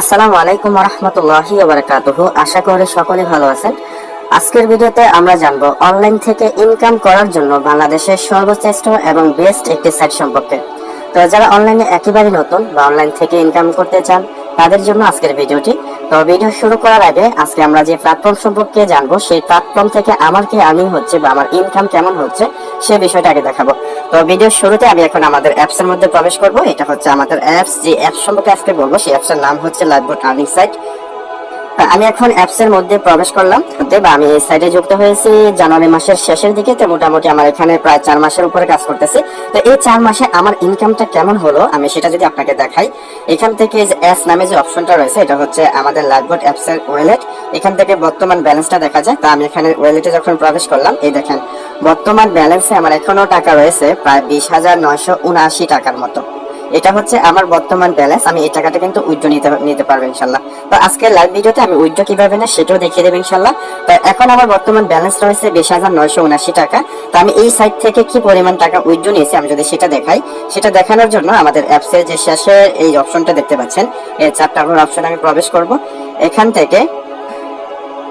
আসসালামু আলাইকুম রহমতুল্লাহি বারাকাতুহু আশা করি সকলে ভালো আছেন। আজকের ভিডিওতে আমরা জানব অনলাইন থেকে ইনকাম করার জন্য বাংলাদেশের সর্বশ্রেষ্ঠ এবং বেস্ট একটি সাইট সম্পর্কে। তো যারা অনলাইনে একেবারে নতুন বা অনলাইন থেকে ইনকাম করতে চান, তাদের জন্য আজকের ভিডিওটি তো ভিডিও শুরু করার আগে আজকে আমরা যে প্ল্যাটফর্ম সম্পর্কে জানব, সেই প্ল্যাটফর্ম থেকে আমার কি আর্নিং হচ্ছে বা আমার ইনকাম কেমন হচ্ছে, সে বিষয়টা আগে দেখাবো। তো ভিডিও শুরুতে আমি এখন আমাদের অ্যাপস এর মধ্যে প্রবেশ করব। এটা হচ্ছে আমাদের অ্যাপস যে অ্যাপস সম্পর্কে আজকে বলব, সেই অ্যাপসের নাম হচ্ছে লাইভবোট আর্নিং সাইট আমি এখন অ্যাপস এর মধ্যে প্রবেশ করলাম। বা আমি এই সাইটে যুক্ত হয়েছি। জানুয়ারি মাসের শেষের দিকে তো মোটামুটি আমার এখানে প্রায় চার মাসের উপরে কাজ করতেছি। তো এই চার মাসে আমার ইনকামটা কেমন হলো? আমি সেটা যদি আপনাকে দেখাই। এখান থেকে যে অ্যাপস নামে যে অপশনটা রয়েছে, এটা হচ্ছে আমাদের লাইভবোট অ্যাপস এর ওয়ালেট এখান থেকে বর্তমান ব্যালেন্সটা দেখা যায়। তা আমি এখানে ওয়ালেটে যখন প্রবেশ করলাম, এই দেখেন, বর্তমান ব্যালেন্সে আমার এখনও টাকা রয়েছে প্রায় বিশ হাজার নয়শো উনআশি টাকার মতো। এটা হচ্ছে আমার বর্তমান ব্যালেন্স আমি এই টাকাটা কিন্তু উইথড্র নিতে নিতে পারব ইনশাল্লাহ। তো আজকের লাইভ ভিডিওতে আমি উইথড্র কীভাবে না সেটাও দেখিয়ে দেবো ইনশাল্লাহ। তো এখন আমার বর্তমান ব্যালেন্স রয়েছে বিশ হাজার নয়শো উনাশি টাকা। তো আমি এই সাইট থেকে কি পরিমাণ টাকা উইথড্র নিয়েছি আমি যদি সেটা দেখাই, সেটা দেখানোর জন্য আমাদের অ্যাপসের যে শেষে এই অপশনটা দেখতে পাচ্ছেন। এই চারটা অপশন আমি প্রবেশ করব। এখান থেকে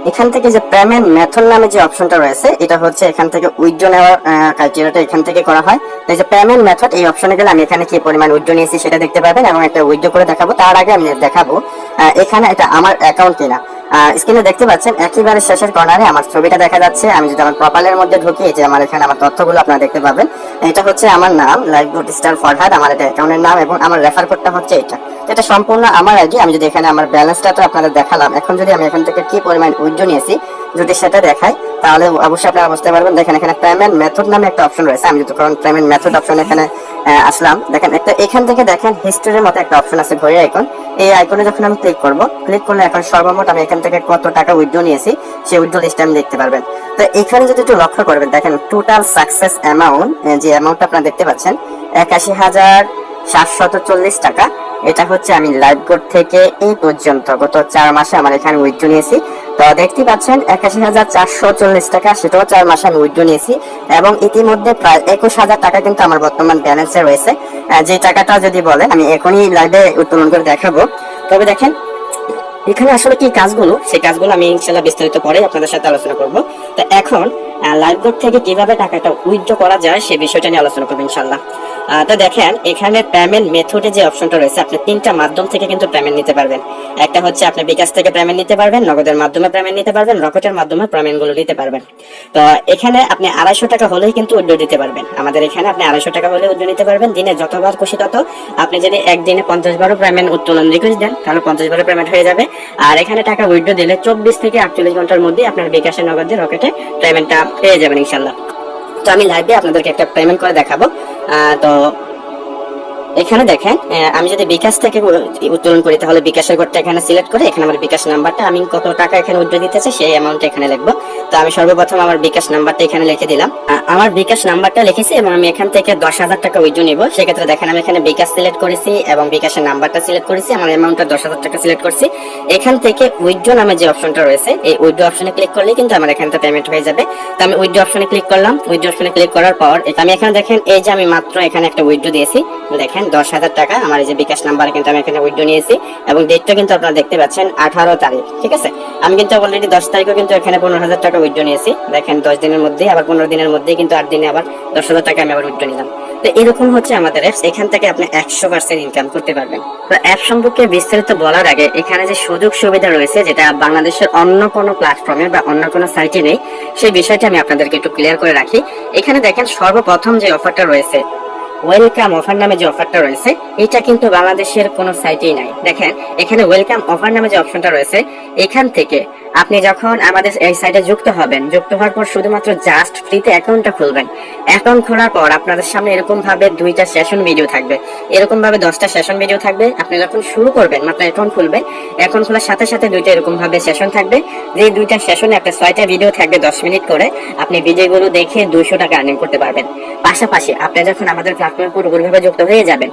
এখান থেকে যে পেমেন্ট মেথড নামে যে অপশনটা রয়েছে, এটা হচ্ছে এখান থেকে উইথড্র নেওয়ার ক্রাইটেরিয়াটা এখান থেকে করা হয়। এই যে পেমেন্ট মেথড এই অপশনে গেলে আমি এখানে কি পরিমাণ উইথড্র নিয়েছি সেটা দেখতে পাবেন এবং একটা উইথড্র করে দেখাবো। তার আগে আমি দেখাবো এখানে এটা আমার অ্যাকাউন্ট কিনা। স্ক্রিনে দেখতে পাচ্ছেন, একেবারে শেষের কর্নারে আমার ছবিটা দেখা যাচ্ছে। আমি যদি আমার প্রোফাইলের মধ্যে ঢুকি যে আমার এখানে আমার তথ্যগুলো আপনারা দেখতে পাবেন। এটা হচ্ছে আমার নাম লাইভ স্টার ফরহাদ আমার এটা অ্যাকাউন্টের নাম এবং আমার রেফার কোডটা হচ্ছে এটা। এটা সম্পূর্ণ আমার আইডি। আমি যদি এখানে আমার ব্যালেন্সটা তো আপনাদের দেখালাম, এখন যদি আমি এখান থেকে কি পরিমাণ উইথড্র নিয়েছি, যদি সেটা দেখাই, তাহলে অবশ্যই আপনারা বুঝতে পারবেন। দেখেন, এখানে পেমেন্ট মেথড নামে একটা অপশন রয়েছে। আমি যদি তখন পেমেন্ট মেথড অপশন এখানে আসলাম, দেখেন, একটা এখান থেকে দেখেন হিস্টোরির মতো একটা অপশন আছে ঘড়ি আইকন এই আইকনে যখন আমি ক্লিক করব ক্লিক করলে এখন সর্বমোট আমি এখান থেকে কত টাকা উইথড্র নিয়েছি, সেই উইথড্র লিস্ট আমি দেখতে পারবেন। তো এখানে যদি একটু লক্ষ্য করবেন, দেখেন টোটাল সাকসেস অ্যামাউন্ট যে অ্যামাউন্টটা আপনারা দেখতে পাচ্ছেন, একাশি হাজার সাতশত চল্লিশ টাকা। এটা হচ্ছে আমি লাইভ কোড থেকে এই পর্যন্ত। গত চার মাসে আমার এখানে উইথড্র নিয়েছি। তো দেখতে পাচ্ছেন, একাশি হাজার চারশো চল্লিশ টাকা, সেটাও চার মাসে আমি উইথড্র নিয়েছি। এবং ইতিমধ্যে প্রায় একুশ হাজার টাকা কিন্তু আমার বর্তমান ব্যালেন্সে রয়েছে। যে টাকাটা যদি বলেন, আমি এখনই লাইভে উত্তোলন করে দেখাবো। তবে দেখেন, এখানে আসলে কি কাজগুলো? সেই কাজগুলো আমি ইনশাল্লাহ বিস্তারিত পরে আপনাদের সাথে আলোচনা করব। তো এখন লাইভ থেকে কীভাবে টাকাটা উইথড্র করা যায়, সে বিষয়টা নিয়ে আলোচনা করব ইনশাল্লাহ তো দেখেন, এখানে পেমেন্ট মেথডে যে অপশনটা রয়েছে, আপনি তিনটা মাধ্যম থেকে কিন্তু পেমেন্ট নিতে পারবেন। একটা হচ্ছে আপনি বিকাশ থেকে পেমেন্ট নিতে পারবেন, নগদের মাধ্যমে পেমেন্ট নিতে পারবেন, রকেটের মাধ্যমে পেমেন্টগুলো নিতে পারবেন। তো এখানে আপনি আড়াইশো টাকা হলেই কিন্তু উইথড্র দিতে পারবেন। আমাদের এখানে আপনি আড়াইশো টাকা হলে উইথড্র নিতে পারবেন। দিনে যতবার খুশি তত। আপনি যদি একদিনে পঞ্চাশ বারো পেমেন্ট উত্তোলন রিকোয়েস্ট দেন, তাহলে পঞ্চাশ বারো পেমেন্ট হয়ে যাবে। আর এখানে টাকা উইথড্র দিলে চব্বিশ থেকে আটচল্লিশ ঘণ্টার মধ্যে আপনার বিকাশের নগদে, রকেটে পেমেন্টটা পেয়ে যাবেন ইনশাল্লাহ তো আমি লাইভে আপনাদেরকে একটা পেমেন্ট করে দেখাবো। তো এখানে দেখেন আমি যদি বিকাশ থেকে উত্তোলন করি, তাহলে বিকাশের ঘরটা এখানে সিলেক্ট করে এখানে আমার বিকাশ নাম্বারটা আমি কত টাকা এখানে উদ্যোগ দিতেছে সেই অ্যামাউন্ট এখানে লিখব। আমি সর্বপ্রথম আমার বিকাশ নাম্বারটা এখানে লিখে দিলাম। আমার বিকাশ নাম্বারটা লিখেছি এবং আমি এখান থেকে দশ হাজার টাকা উইথড্র নিব। সেক্ষেত্রে দেখেন, আমি এখানে বিকাশ সিলেক্ট করেছি এবং বিকাশের নাম্বারটা সিলেক্ট করেছি। আমার অ্যামাউন্টটা দশ হাজার টাকা সিলেক্ট করছি। এখান থেকে উইথড্র নামে যে অপশনটা রয়েছে, এই উইথড্র অপশনে ক্লিক করলে কিন্তু আমার এখান থেকে পেমেন্ট হয়ে যাবে। তো আমি উইথড্র অপশনে ক্লিক করলাম। উইথড্র অপশনে ক্লিক করার পর আমি এখানে দেখেন, এই যে আমি মাত্র এখানে একটা উইথড্র দিয়েছি। দেখেন, দশ হাজার টাকা আমার এই যে বিকাশ নাম্বার কিন্তু আমি এখানে উইথড্র নিয়েছি এবং ডেটটা কিন্তু আপনারা দেখতে পাচ্ছেন আঠারো তারিখ, ঠিক আছে? আমি কিন্তু অলরেডি দশ তারিখও কিন্তু এখানে পনেরো হাজার টাকা উইথড্র নিয়েছি। দেখেন, দশ দিনের মধ্যে আবার পনেরো দিনের মধ্যে কিন্তু আট দিনে আবার দশ হাজার টাকা আমি আবার উইথড্র নিলাম। তো এরকম হচ্ছে আমাদের অ্যাপস এখান থেকে আপনি একশো পার্সেন্ট ইনকাম করতে পারবেন। তো অ্যাপ সম্পর্কে বিস্তারিত বলার আগে, এখানে যে সুযোগ সুবিধা রয়েছে, যেটা বাংলাদেশের অন্য কোনো প্ল্যাটফর্মে বা অন্য কোনো সাইটে নেই, সেই বিষয়টা আমি আপনাদেরকে একটু ক্লিয়ার করে রাখি। এখানে দেখেন, সর্বপ্রথম যে অফারটা রয়েছে ওয়েলকাম অফার নামে যে অফারটা রয়েছে, এটা কিন্তু বাংলাদেশের কোনো সাইটেই নাই। দেখেন, এখানে ওয়েলকাম অফার নামে যে অপশনটা রয়েছে, এখান থেকে আপনি যখন আমাদের এই সাইটে যুক্ত হবেন, যুক্ত হওয়ার পর শুধুমাত্র জাস্ট ফ্রিতে অ্যাকাউন্টটা খুলবেন। অ্যাকাউন্ট খোলার পর আপনাদের সামনে এরকম ভাবে দুইটা সেশন ভিডিও থাকবে। এরকম ভাবে দশটা সেশন ভিডিও থাকবে। আপনি যখন শুরু করবেন, মাত্র অ্যাকাউন্ট খুলবেন অ্যাকাউন্ট খোলার সাথে সাথে দুইটা এরকম ভাবে সেশন থাকবে। যে দুইটা সেশনে একটা ছয়টা ভিডিও থাকবে দশ মিনিট করে, আপনি ভিডিওগুলো দেখে দুইশো টাকা আর্নিং করতে পারবেন। পাশাপাশি আপনি যখন আমাদের প্ল্যাটফর্মে পুরোপুরিভাবে যুক্ত হয়ে যাবেন।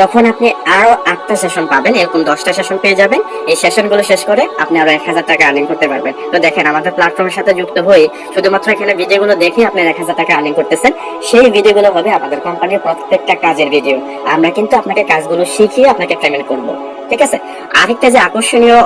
তখন আপনি আরও আটটা সেশন পাবেন, এরকম দশটা সেশন পেয়ে যাবেন। এই সেশনগুলো শেষ করে আপনি আরও এক হাজার টাকা আর্নিং করতে পারবেন। তো দেখেন, আমাদের প্ল্যাটফর্মের সাথে যুক্ত হয়ে শুধুমাত্র এখানে ভিডিওগুলো দেখে আপনি এক হাজার টাকা আর্নিং করতেছেন। সেই ভিডিওগুলো হবে আমাদের কোম্পানির প্রত্যেকটা কাজের ভিডিও আমরা কিন্তু আপনাকে কাজগুলো শিখিয়ে আপনাকে পেমেন্ট করব। ঠিক আছে? আরেকটা যে আকর্ষণীয়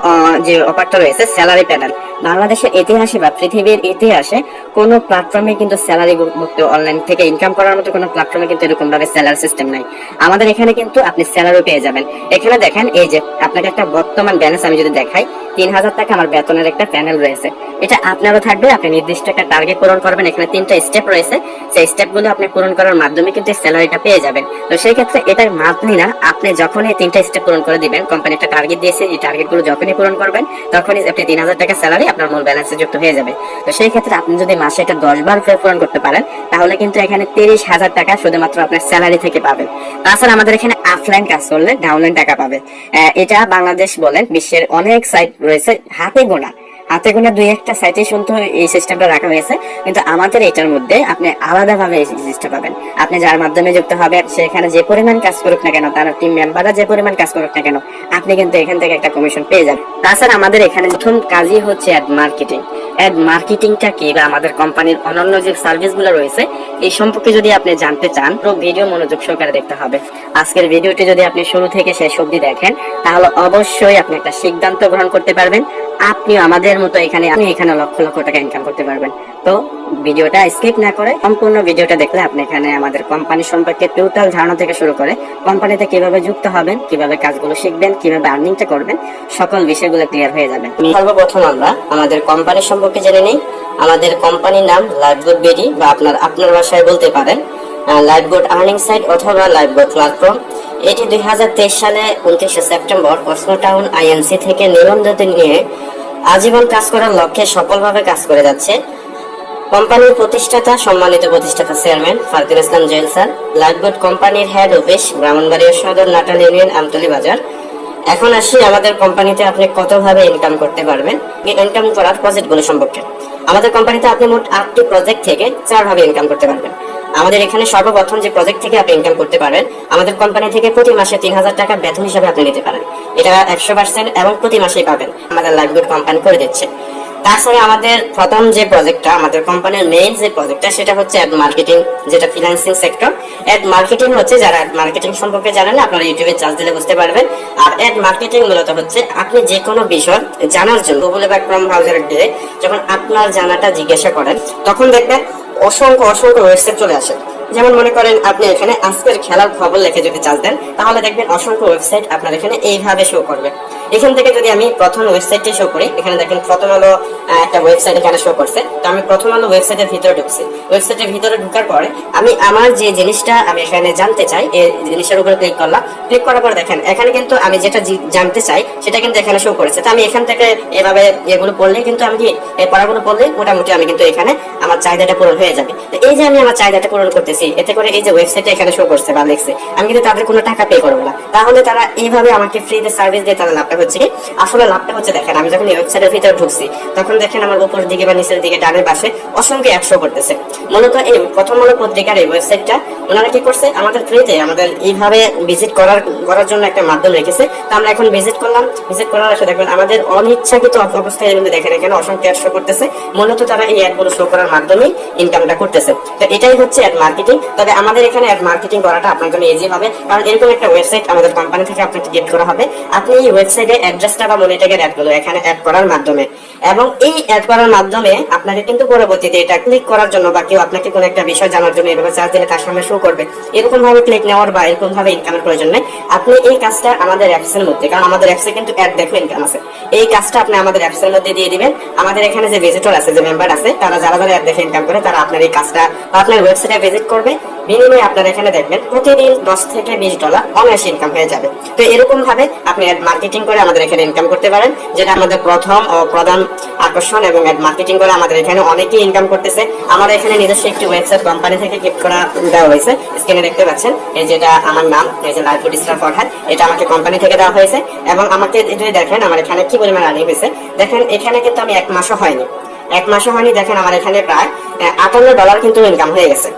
যে অফারটা রয়েছে স্যালারি প্যানেল বাংলাদেশের ইতিহাসে বা পৃথিবীর ইতিহাসে কোনো প্ল্যাটফর্মে কিন্তু স্যালারি মুক্ত অনলাইন থেকে ইনকাম করার মতো কোনো প্ল্যাটফর্মে কিন্তু এরকম ভাবে স্যালারি সিস্টেম নাই। আমাদের এখানে কিন্তু আপনি স্যালারি পেয়ে যাবেন। এখানে দেখেন, এই যে আপনাকে একটা বর্তমান ব্যালেন্স আমি যদি দেখাই তিন হাজার টাকা আমার বেতনের একটা প্যানেল রয়েছে। এটা আপনারও থাকবে, আপনি নির্দিষ্ট একটা টার্গেট পূরণ করবেন, এখানে তিনটা স্টেপ রয়েছে। সেই স্টেপগুলো আপনি পূরণ করার মাধ্যমে কিন্তু স্যালারিটা পেয়ে যাবেন। তো সেই ক্ষেত্রে এটা মান্থলি না, আপনি যখন এই তিনটা স্টেপ পূরণ করে দিবেন কোম্পানি একটা টার্গেট দিয়েছে, এই টার্গেটগুলো যখনই পূরণ করবেন, তখনই আপনি তিন হাজার টাকা স্যালারি আপনার মূল ব্যালেন্সে যুক্ত হয়ে যাবে। তো সেই ক্ষেত্রে আপনি যদি মাসে এটা দশ বার পূরণ করতে পারেন, তাহলে কিন্তু এখানে তিরিশ হাজার টাকা শুধুমাত্র আপনার স্যালারি থেকে পাবেন। তাছাড়া আমাদের এখানে অফলাইন কাজ করলে ডাউনলাইন টাকা পাবে। এটা বাংলাদেশ বলেন, বিশ্বের অনেক সাইট রয়েছে হাতে গোনা হাতে গোনা দুই একটা সাইটে শুনতে এই সিস্টেমটা রাখা হয়েছে। কিন্তু আমাদের এটার মধ্যে আপনি আলাদাভাবে এই জিনিসটা পাবেন। আপনি যার মাধ্যমে যুক্ত হবেন সেখানে যে পরিমাণ কাজ করুক না কেন, তার টিম মেম্বাররা যে পরিমাণ কাজ করুক না কেন, আপনি কিন্তু এখান থেকে একটা কমিশন পেয়ে যাবেন। তাছাড়া আমাদের এখানে প্রথম কাজই হচ্ছে অ্যাড মার্কেটিং অ্যাড মার্কেটিংটা কি? বা আমাদের কোম্পানির অন্যান্য যে সার্ভিসগুলো রয়েছে, এই সম্পর্কে যদি আপনি জানতে চান তো ভিডিও মনোযোগ সহকারে দেখতে হবে। আজকের ভিডিওটি যদি আপনি শুরু থেকে শেষ অবধি দেখেন, তাহলে অবশ্যই আপনি একটা সিদ্ধান্ত গ্রহণ করতে পারবেন। আপনি আমাদের মতো এখানে আপনি এখানে লক্ষ লক্ষ টাকা ইনকাম করতে পারবেন। তো ভিডিওটা স্কিপ না করে সম্পূর্ণ ভিডিওটা দেখলে আপনি এখানে আমাদের কোম্পানি সম্পর্কে টোটাল ধারণা থেকে শুরু করে কোম্পানিতে কীভাবে যুক্ত হবেন, কীভাবে কাজগুলো শিখবেন, কীভাবে আর্নিংটা করবেন, সকল বিষয়গুলো ক্লিয়ার হয়ে যাবে। সর্বপ্রথম আমরা আমাদের কোম্পানি সম্পর্কে জেনে নিই। আমাদের কোম্পানির নাম লাইফগুড বেডি বা আপনার আপনার ভাষায় বলতে পারেন লাইফগুড আর্নিং সাইট অথবা লাইফগুড প্ল্যাটফর্ম এটি দুই হাজার তেইশ সালে উনত্রিশে সেপ্টেম্বর অসমো টাউন আইএনসি থেকে নিবন্ধিত নিয়ে আজীবন কাজ করার লক্ষ্যে সফলভাবে কাজ করে যাচ্ছে। কোম্পানির প্রতিষ্ঠাতা, সম্মানিত প্রতিষ্ঠাতা চেয়ারম্যান ফারদুল ইসলাম জেল স্যার, লাইফবোর্ড কোম্পানির head office Brahmanbaria Sadar, Natal union, Amtali বাজার। এখন আসি আমাদের কোম্পানিতে আপনি কতভাবে ইনকাম করতে পারবেন? ইনকাম করার প্রজেক্টগুলো সম্পর্কে। আমাদের কোম্পানিতে আপনি মোট আটটি প্রজেক্ট থেকে চারভাবে ইনকাম করতে পারবেন। আমাদের এখানে সর্বপ্রথম যে প্রজেক্ট থেকে আপনি ইনকাম করতে পারেন আমাদের কোম্পানি থেকে প্রতি মাসে তিন হাজার টাকা বেতন হিসাবে আপনি নিতে পারেন। এটা একশো পার্সেন্ট এবং প্রতি মাসেই পাবেন। আমাদের লাইফগুড কোম্পানি করে দিচ্ছে। তাছাড়া আমাদের প্রথম যে প্রজেক্টটা আমাদের কোম্পানির মেইন যে প্রজেক্টটা সেটা হচ্ছে অ্যাড মার্কেটিং যেটা ফিনান্সিং সেক্টর অ্যাড মার্কেটিং হচ্ছে যারা অ্যাড মার্কেটিং সম্পর্কে জানেন আপনারা ইউটিউবে চার্জ দিলে বুঝতে পারবেন। আর অ্যাড মার্কেটিং মূলত হচ্ছে আপনি যে কোনো বিষয় জানার জন্য গুগলে বা ক্রম ব্রাউজারে গিয়ে যখন আপনার জানাটা জিজ্ঞাসা করেন, তখন দেখবেন অসংখ্য অসংখ্য ওয়েবসাইট চলে আসে। যেমন মনে করেন আপনি এখানে আজকের খেলার খবর লিখে যদি চার্জ দেন, তাহলে দেখবেন অসংখ্য ওয়েবসাইট আপনার এখানে এইভাবে শো করবে। এখান থেকে যদি আমি প্রথম ওয়েবসাইটটি শো করি, এখানে দেখেন প্রথম আলো একটা ওয়েবসাইট এখানে শো করছে। তো আমি প্রথম আলো ওয়েবসাইটের ভিতরে ঢুকছি। ওয়েবসাইটের ভিতরে ঢুকার পরে আমি আমার যে জিনিসটা আমি এখানে জানতে চাই, এই জিনিসের উপরে ক্লিক করলাম। ক্লিক করার পর দেখেন, এখানে কিন্তু আমি যেটা জানতে চাই, সেটা কিন্তু এখানে শো করেছে। তো আমি এখান থেকে এভাবে এগুলো পড়লে কিন্তু আমি কি, এই পড়াগুলো পড়লে মোটামুটি আমি কিন্তু এখানে আমার চাহিদাটা পূরণ হয়ে যাবে। তো এই যে আমি আমার চাহিদাটা পূরণ করতেছি, এতে করে এই যে ওয়েবসাইটে এখানে শো করছে বা লিখছে আমি কিন্তু তাদের কোনো টাকা পে করব না। তাহলে তারা এইভাবে আমাকে ফ্রিতে সার্ভিস দিয়ে তারা লাভটা হচ্ছে কি আসলে লাভটা হচ্ছে দেখেন, আমি যখন এই ওয়েবসাইটের ভিতরে ঢুকছি, তখন দেখেন আমার উপর দিকে বা নিচের দিকে ডানের পাশে অসংখ্য অ্যাপ শো করতেছে। মূলত এই প্রথম আলো পত্রিকার এই ওয়েবসাইটটা ওনারা কি করছে, আমাদের ফ্রিতে আমাদের এইভাবে ভিজিট করার করার জন্য একটা মাধ্যম রেখেছে। তো আমরা এখন ভিজিট করলাম ভিজিট করার আসলে দেখবেন আমাদের অনিচ্ছাকৃত অবস্থায় কিন্তু দেখেন এখানে অসংখ্য অ্যাড শো করতেছে। মূলত তারা এই অ্যাডগুলো শো করার মাধ্যমেই ইনকামটা করতেছে। তো এটাই হচ্ছে অ্যাড মার্কেটিং তবে আমাদের এখানে অ্যাড মার্কেটিং করাটা আপনার জন্য ইজি হবে, কারণ এরকম একটা ওয়েবসাইট আমাদের কোম্পানি থেকে আপনাকে গিফট করা হবে। আপনি এই ওয়েবসাইটে অ্যাড্রেসটা বা মনিট্যাগের অ্যাডগুলো এখানে অ্যাড করার মাধ্যমে। এবং এই অ্যাড করার মাধ্যমে আপনাকে কিন্তু পরবর্তীতে এটা ক্লিক করার জন্য বা কেউ আপনাকে কোনো একটা বিষয় জানার জন্য এভাবে চার্জ দিলে তার সামনে শো করবে। এরকম ভাবে ক্লিক নেওয়ার বা এরকম ভাবে ইনকামের প্রয়োজন নেই। আপনি এই কাজটা আমাদের অ্যাপস এর মধ্যে, কারণ আমাদের অ্যাপসে কিন্তু অ্যাড দেখলে ইনকাম আছে। এই কাজটা আপনি আমাদের অ্যাপস এর মধ্যে দিয়ে দিবেন। আমাদের এখানে যে ভিজিটর আছে, যে মেম্বার আছে, তারা যারা যারা অ্যাড দেখে ইনকাম করে, তারা আপনার এই কাজটা বা আপনার ওয়েবসাইটে ভিজিট করবে। বিনিময়ে আপনারা এখানে দেখবেন প্রতিদিন দশ থেকে বিশ ডলার অনায়াসে ইনকাম হয়ে যাবে। তো এরকম ভাবে আপনি অ্যাড মার্কেটিং করে আমাদের এখানে ইনকাম করতে পারেন, যেটা আমাদের প্রথম ও প্রধান আকর্ষণ এবং মার্কেটিং করে আমাদের এখানে অনেকেই ইনকাম করতেছে। আমার এখানে নিজস্ব একটি ওয়েবসাইট কোম্পানি থেকে গিফট করা দেওয়া হয়েছে। স্ক্রিনে দেখতে পাচ্ছেন, এই যেটা আমার নাম, এই যে লাইফ স্টার ফরহাদ এটা আমাকে কোম্পানি থেকে দেওয়া হয়েছে এবং আমাকে যদি দেখেন আমার এখানে কি পরিমাণ আর্নিং হয়েছে। দেখেন, এখানে কিন্তু আমি এক মাসও হয়নি। এক মাসও হয়নি, দেখেন আমার এখানে প্রায় আটান্ন ডলার কিন্তু ইনকাম হয়ে গেছে।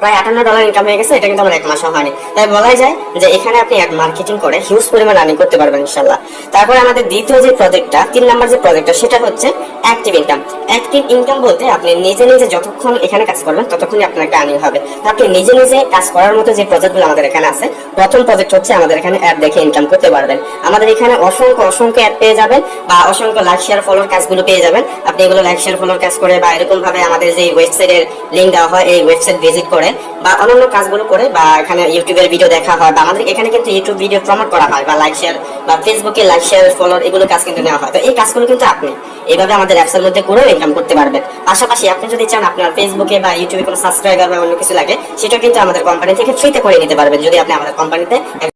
প্রায় আটান্ন ডলার ইনকাম হয়ে গেছে, এটা কিন্তু আমার এক মাসও হয়নি। তাই বলাই যায় যে এখানে আপনি অ্যাড মার্কেটিং করে হিউজ পরিমাণ করতে পারবেন ইনশাল্লাহ তারপরে আমাদের দ্বিতীয় যে প্রজেক্টটা তিন যে প্রজেক্টটা সেটা হচ্ছে অ্যাক্টিভ ইনকাম অ্যাক্টিভ ইনকাম বলতে আপনি নিজে নিজে যতক্ষণ এখানে কাজ করবেন, ততক্ষণই আপনার একটা আর্নিং হবে। আপনি নিজে নিজে কাজ করার মতো যে প্রজেক্টগুলো আমাদের এখানে আছে, প্রথম প্রজেক্ট হচ্ছে আমাদের এখানে অ্যাড দেখে ইনকাম করতে পারবেন। আমাদের এখানে অসংখ্য অসংখ্য অ্যাড পেয়ে যাবেন বা অসংখ্য লাইক শেয়ার ফলোর কাজগুলো পেয়ে যাবেন। আপনি এগুলো লাইক শেয়ার ফলোর কাজ করে বা এরকম ভাবে আমাদের যে ওয়েবসাইটের লিঙ্ক দেওয়া হয়, এই ওয়েবসাইট ভিজিট করে বা অন্যান্য কাজগুলো করে বা এখানে ইউটিউবের ভিডিও দেখা হয় বা আমাদের এখানে কিন্তু ইউটিউব ভিডিও প্রমোট করা হয় বা লাইক শেয়ার বা ফেসবুকে লাইক শেয়ার ফলোর এগুলো কাজ কিন্তু নেওয়া হয়। তো এই কাজগুলো কিন্তু আপনি এইভাবে আমাদের অ্যাপসের মধ্যে করেও ইনকাম করতে পারবেন। পাশাপাশি আপনি যদি চান আপনার ফেসবুকে বা ইউটিউবে কোনো সাবস্ক্রাইবার বা অন্য কিছু লাগে, সেটা কিন্তু আমাদের কোম্পানি থেকে ফ্রিতে করে নিতে পারবেন। যদি আপনি আমাদের কোম্পানিতে